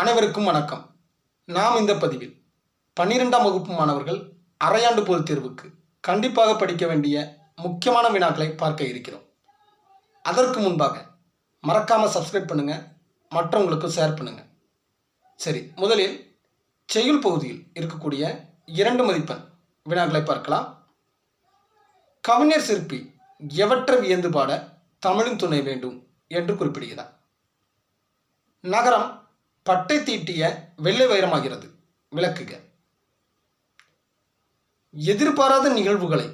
அனைவருக்கும் வணக்கம். நாம் இந்த பதிவில் பன்னிரெண்டாம் வகுப்பு மாணவர்கள் அரையாண்டு பொது தேர்வுக்கு கண்டிப்பாக படிக்க வேண்டிய முக்கியமான வினாக்களை பார்க்க இருக்கிறோம். அதற்கு முன்பாக மறக்காமல் சப்ஸ்கிரைப் பண்ணுங்கள் மற்றவங்களுக்கு ஷேர் பண்ணுங்கள் சரி முதலில் செய்யுள் பகுதியில் இருக்கக்கூடிய இரண்டு மதிப்பெண் வினாக்களை பார்க்கலாம். கவிஞர் சிற்பி எவற்றை வியந்து பாட தமிழின் துணை வேண்டும் என்று குறிப்பிடுகிறார். நகரம் பட்டை தீட்டிய வெள்ளை வைரமாகிறது. விளக்குக. எதிர்பாராத நிகழ்வுகளை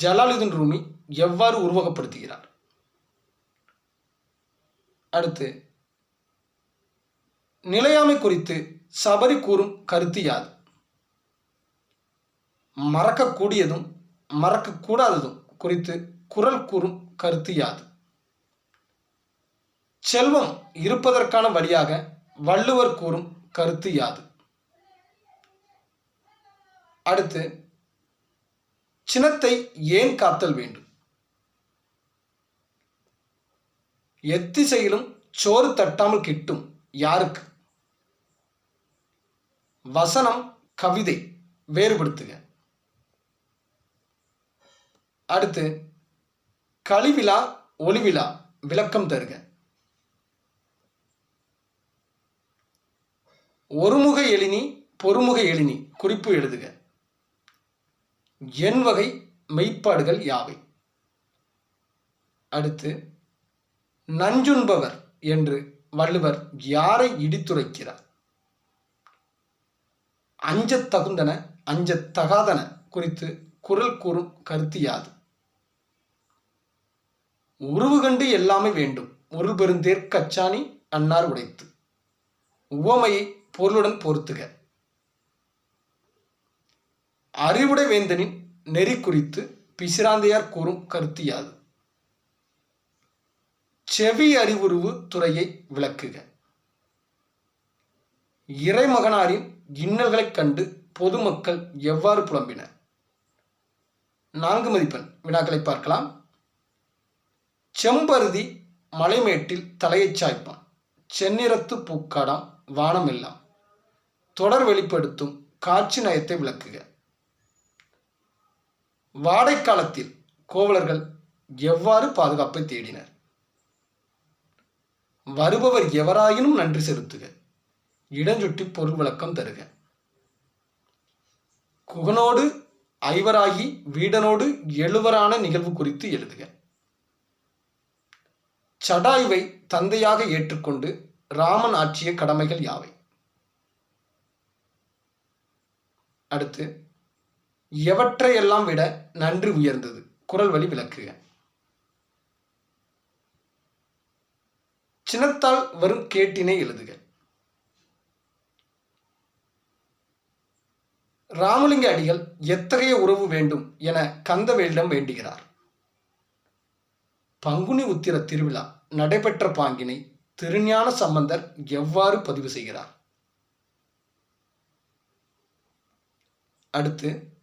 ஜலாலுதீன் ரூமி எவ்வாறு உருவகப்படுத்துகிறார்? அடுத்து நிலையாமை குறித்து சபரி கூறும் கருத்து யாது? மறக்கக்கூடியதும் மறக்கக்கூடாததும் குறித்து குரல் கூறும் கருத்து யாது? செல்வம் இருப்பதற்கான வழியாக வள்ளுவர் கூறும் கருத்து யாது? அடுத்து சினத்தை ஏன் காத்தல் வேண்டும்? எத்திசையிலும் சோறு தட்டாமல் கிட்டும் யாருக்கு? வசனம் கவிதை வேறுபடுத்துக. அடுத்து கழிவிழா ஒளிவிழா விளக்கம் தருக. ஒருமுக எழினி பொறுமுக எழினி குறிப்பு எழுதுக. என் வகை மெய்ப்பாடுகள் யாவை? அடுத்து நஞ்சுண்பவர் என்று வள்ளுவர் யாரை இடித்துரைக்கிறார்? அஞ்சத் தகுந்தன அஞ்சத் தகாதன குறித்து குரல் கூறும் கருத்து யாது? உருவு கண்டு எல்லாமே வேண்டும். ஒரு பெருந்தேர் கச்சாணி அன்னார் உடைத்து. உவமையை பொருளுடன் பொருத்துக. அறிவுடை வேந்தனின் நெறி குறித்து பிசிராந்தையார் கூறும் கருத்து யாது? செவி அறிவுருவு துறையை விளக்குக. இறைமகனாரின் இன்னல்களைக் கண்டு பொதுமக்கள் எவ்வாறு புலம்பினர் நான்கு மதிப்பெண் வினாக்களை பார்க்கலாம். செம்பருதி மலைமேட்டில் தலையைச் சாய்ப்பான். செந்நிறத்து பூக்காடாம் வானம் எல்லாம். தொடர் வெளிப்படுத்தும் காட்சி நயத்தை விளக்குக. வாடைக்காலத்தில் கோவலர்கள் எவ்வாறு பாதுகாப்பை தேடினர்? வருபவர் எவராயினும் நன்றி செலுத்துக. இடஞ்சுட்டி பொருள் விளக்கம் தருக. குகனோடு ஐவராகி வீடனோடு எழுவரான நிகழ்வு குறித்து எழுதுக. சடாயுவை தந்தையாக ஏற்றுக்கொண்டு ராமன் ஆற்றிய கடமைகள் யாவை? அடுத்து எவற்றையெல்லாம் விட நன்றி உயர்ந்தது? குரல் வழி விளக்குக. சினத்தால் வரும் கேட்டினை எழுதுக. ராமலிங்க அடிகள் எத்தகைய உறவு வேண்டும் என கந்தவேலிடம் வேண்டுகிறார். பங்குனி உத்திர திருவிழா நடைபெற்ற பாங்கினை திருஞான சம்பந்தர் எவ்வாறு பதிவு செய்கிறார்? அடுத்து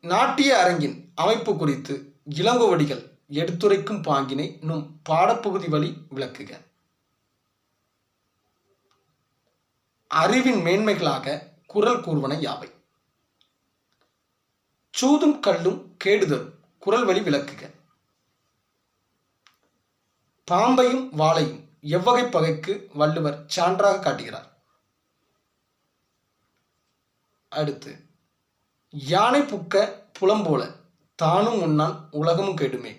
நாட்டிய அரங்கின் அமைப்பு குறித்து இளங்கோவடிகள் எடுத்துரைக்கும் பாங்கினை நும் பாடப்பகுதி வழி விளக்குக. அறிவின் மேன்மைகளாக குரல் கூறுவன யாவை? சூதும் கல்லும் கேடுதரும் குரல் வழி விளக்குக. பாம்பையும் வாளையும் எவ்வகை பகைக்கு வள்ளுவர் சான்றாக காட்டுகிறார். அடுத்து யானை புக்க புலம்போல தானும் உண்ணான் உலகமும் கெடுமே.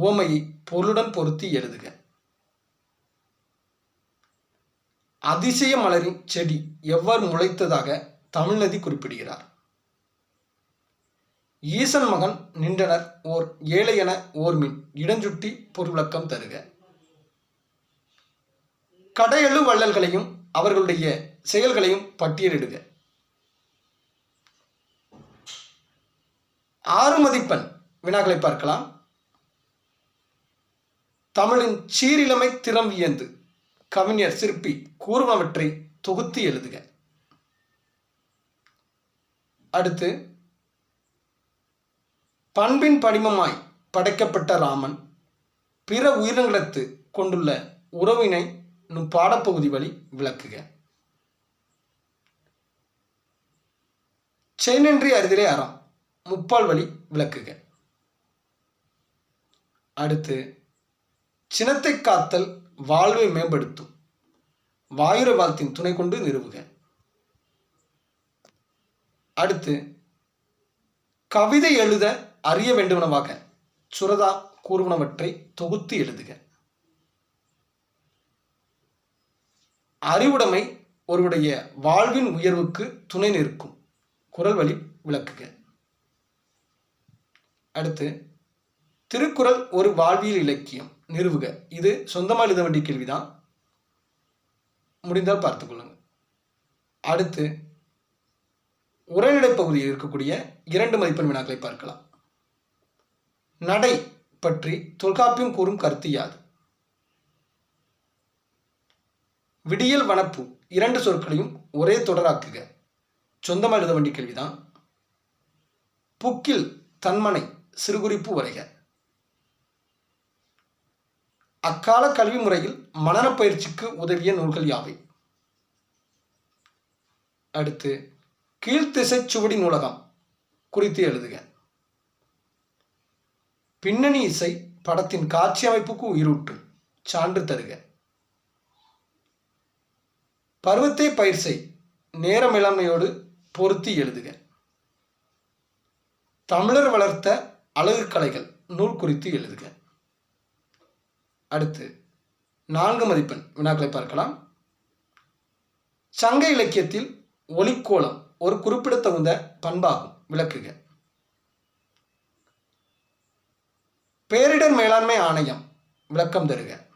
உவமையை பொருளுடன் பொருத்தி எழுதுக. அதிசய மலரின் செடி எவ்வாறு முளைத்ததாக தமிழ்நதி குறிப்பிடுகிறார். ஈசன் மகன் நின்றனர் ஓர் ஏழையென ஓர்மின் இடஞ்சுட்டி பொருளக்கம் தருக. கடையெழு வள்ளல்களையும் அவர்களுடைய செயல்களையும் பட்டியலிடுக. ஆறு மதிப்பெண் வினாக்களை பார்க்கலாம். தமிழின் சீரிழமை திறம் வியந்து கவிஞர் சிற்பி கூறுபவற்றை தொகுத்து எழுதுக. அடுத்து பண்பின் படிமமாய் படைக்கப்பட்ட ராமன் பிற உயிரினங்களுக்கு கொண்டுள்ள உறவினை நும் பாடப்பகுதி வழி விளக்குக. செயனின்றி அறிதலே அறம். முப்பால் வழி விளக்குக. அடுத்து சினத்தை காத்தல் வாழ்வை மேம்படுத்தும். வாயுர வாழ்த்தின் துணை கொண்டு நிறுவுக. அடுத்து கவிதை எழுத அறிய வேண்டுவனவாக சுரதா கூறுவனவற்றை தொகுத்து எழுதுக. அறிவுடைமை ஒருவருடைய வாழ்வின் உயர்வுக்கு துணை நிற்கும். குரல் வழி விளக்குக. அடுத்து திருக்குறள் ஒரு வாழ்வியல் இலக்கியம். நிறுவுக. இது சொந்தமாக எழுத வேண்டிய கேள்விதான். முடிந்தால் பார்த்துக்கொள்ளுங்க அடுத்து உரைநடை பகுதியில் இருக்கக்கூடிய இரண்டு மதிப்பெண் வினாக்களை பார்க்கலாம். நடை பற்றி தொல்காப்பியம் கூறும் கருத்து யாது? விடியல் வனப்பு இரண்டு சொற்களையும் ஒரே தொடராக்குக. சொந்தமாக எழுத வேண்டிய கேள்விதான். புக்கில் தன்மனை சிறுகுறிப்பு வருக அக்கால கல்வி முறையில் மனன பயிற்சிக்கு உதவிய நூல்கள் யாவை? அடுத்து கீழ்த்திசை சுவடி நூலகம் குறித்து எழுதுக. பின்னணி இசை படத்தின் காட்சி அமைப்புக்கு உயிரூட்டு சான்று தருக. பருவத்தை பயிர் செய் பொருத்தி எழுதுக. தமிழர் வளர்த்த அழகு கலைகள் நூல் குறித்து எழுதுக. அடுத்து நான்கு மதிப்பெண் வினாக்களை பார்க்கலாம். சங்க இலக்கியத்தில் ஒலிக்கோலம் ஒரு குறிப்பிடத்தகுந்த பண்பாகும் விளக்குக. பேரிடர் மேலாண்மை ஆணையம் விளக்கம் தருக.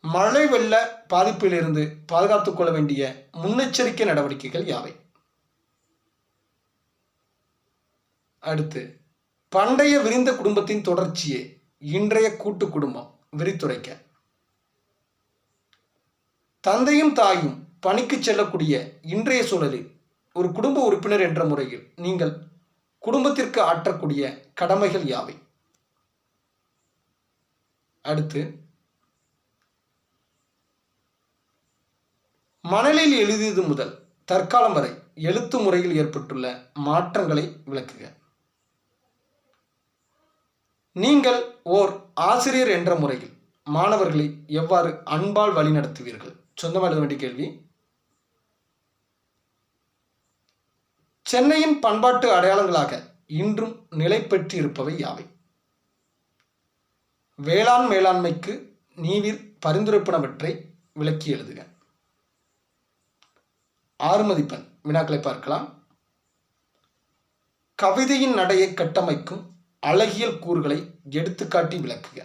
மழை வெள்ள பாதிப்பிலிருந்து பாதுகாத்துக் கொள்ள வேண்டிய முன்னெச்சரிக்கை நடவடிக்கைகள் யாவை? அடுத்து பண்டைய விரிந்த குடும்பத்தின் தொடர்ச்சியே இன்றைய கூட்டு குடும்பம் விரித்துரைக்க. தந்தையும் தாயும் பணிக்கு செல்லக்கூடிய இன்றைய சூழலில் ஒரு குடும்ப உறுப்பினர் என்ற முறையில் நீங்கள் குடும்பத்திற்கு ஆற்றக்கூடிய கடமைகள் யாவை? அடுத்து மணலில் எழுதியது முதல் தற்காலம் வரை எழுத்து முறையில் ஏற்பட்டுள்ள மாற்றங்களை விளக்குக. நீங்கள் ஓர் ஆசிரியர் என்ற முறையில் மாணவர்களை எவ்வாறு அன்பால் வழிநடத்துவீர்கள்? சொந்தமாக எழுத வேண்டிய கேள்வி. சென்னையின் பண்பாட்டு அடையாளங்களாக இன்றும் நிலை பெற்று இருப்பவை யாவை? வேளாண் மேலாண்மைக்கு நீவிர் பரிந்துரைப்பனவற்றை விளக்கி எழுதுக. ஆறு மதிப்பெண் வினாக்களை பார்க்கலாம். கவிதையின் நடையை கட்டமைக்கும் அழகியல் கூறுகளை எடுத்துக்காட்டி விளக்குக.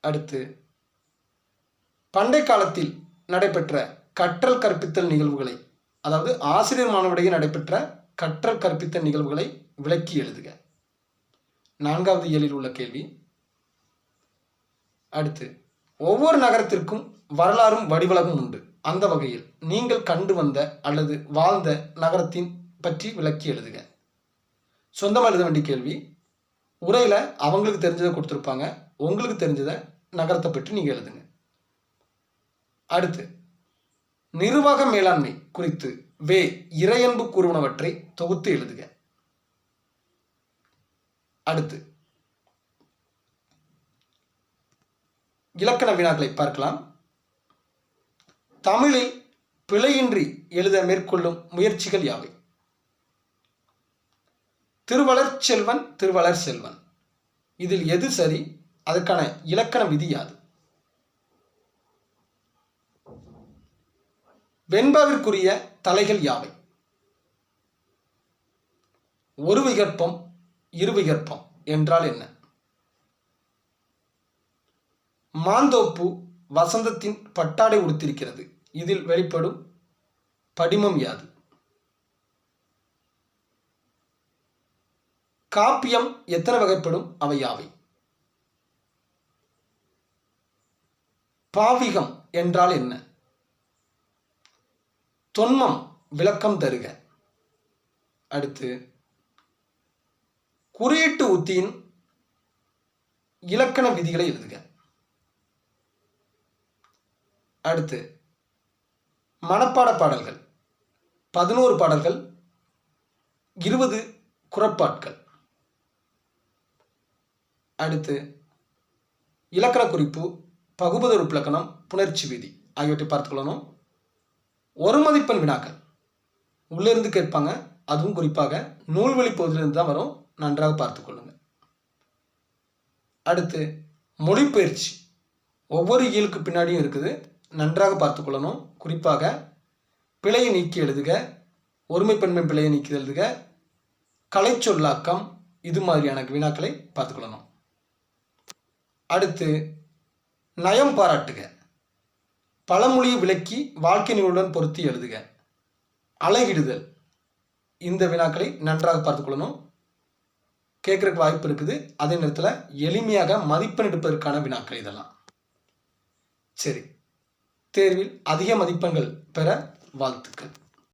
அடுத்து பண்டை காலத்தில் நடைபெற்ற கற்றல் கற்பித்தல் நிகழ்வுகளை அதாவது ஆசிரியர் மாணவரிடையே நடைபெற்ற கற்றல் கற்பித்தல் நிகழ்வுகளை விளக்கி எழுதுக. நான்காவது இயலில் உள்ள கேள்வி. அடுத்து ஒவ்வொரு நகரத்திற்கும் வரலாறும் வடிவழகும் உண்டு. அந்த வகையில் நீங்கள் கண்டு வந்த அல்லது வாழ்ந்த நகரத்தின் பற்றி விளக்கி எழுதுக. சொந்தமாக எழுத வேண்டிய கேள்வி. உரையில் அவங்களுக்கு தெரிஞ்சதை கொடுத்துருப்பாங்க. உங்களுக்கு தெரிஞ்சதை நகரத்தை பற்றி நீங்கள் எழுதுங்க. அடுத்து நிர்வாக மேலாண்மை குறித்து வே இறையன்பு கூறுவனவற்றை தொகுத்து எழுதுக. அடுத்து இலக்கண வினாக்களை பார்க்கலாம். தமிழில் பிழையின்றி எழுத மேற்கொள்ளும் முயற்சிகள் யாவை? திருவளர் செல்வன் திருவளர் செல்வன். இதில் எது சரி? அதற்கான இலக்கண விதி யாது? வெண்பாவிற்குரிய தலைகள் யாவை? ஒரு விகற்பம் இரு விகற்பம் என்றால் என்ன? மாந்தோப்பு வசந்தத்தின் பட்டாடை உடுத்திருக்கிறது. இதில் வெளிப்படும் படிமம் யாது? காப்பியம் எத்தனை வகைப்படும்? அவை யாவை? பாவிகம் என்றால் என்ன? தொன்மம் விளக்கம் தருக. அடுத்து குறியீட்டு உத்தியின் இலக்கண விதிகளை எழுதுக. அடுத்து மனப்பாட பாடல்கள். பதினோரு பாடல்கள் இருபது குரப்பாட்கள். அடுத்து இலக்கண குறிப்பு பகுபத இலக்கணம் புணர்ச்சி விதி ஆகியவற்றை பார்த்துக்கொள்ளணும் ஒரு மதிப்பெண் வினாக்கள். உள்ளிருந்து கேட்பாங்க. அதுவும் குறிப்பாக நூல்வழி பகுதியிலிருந்து தான் வரும். நன்றாக பார்த்துக்கொள்ளுங்கள் அடுத்து மொழிப்பெயர்ச்சி ஒவ்வொரு இயலுக்கு பின்னாடியும் இருக்குது. நன்றாக பார்த்துக்கொள்ளணும் குறிப்பாக பிழையை நீக்கி எழுதுக. ஒருமைப்பன்மை பிழையை நீக்கி எழுதுக. கலைச்சொல்லாக்கம். இது மாதிரியான வினாக்களை பார்த்துக்கொள்ளணும் அடுத்து நயம் பாராட்டுக. பழமொழியை விளக்கி வாழ்க்கை நிகழ்வுடன் பொருத்தி எழுதுக. அழகிடுதல். இந்த வினாக்களை நன்றாக பார்த்துக்கொள்ளணும் கேட்குறக்கு வாய்ப்பு இருக்குது. அதே நேரத்தில் எளிமையாக மதிப்பெண் எடுப்பதற்கான வினாக்கள் இதெல்லாம். சரி. தேர்வில் அதிக மதிப்பெண்கள் பெற வாழ்த்துக்கள்.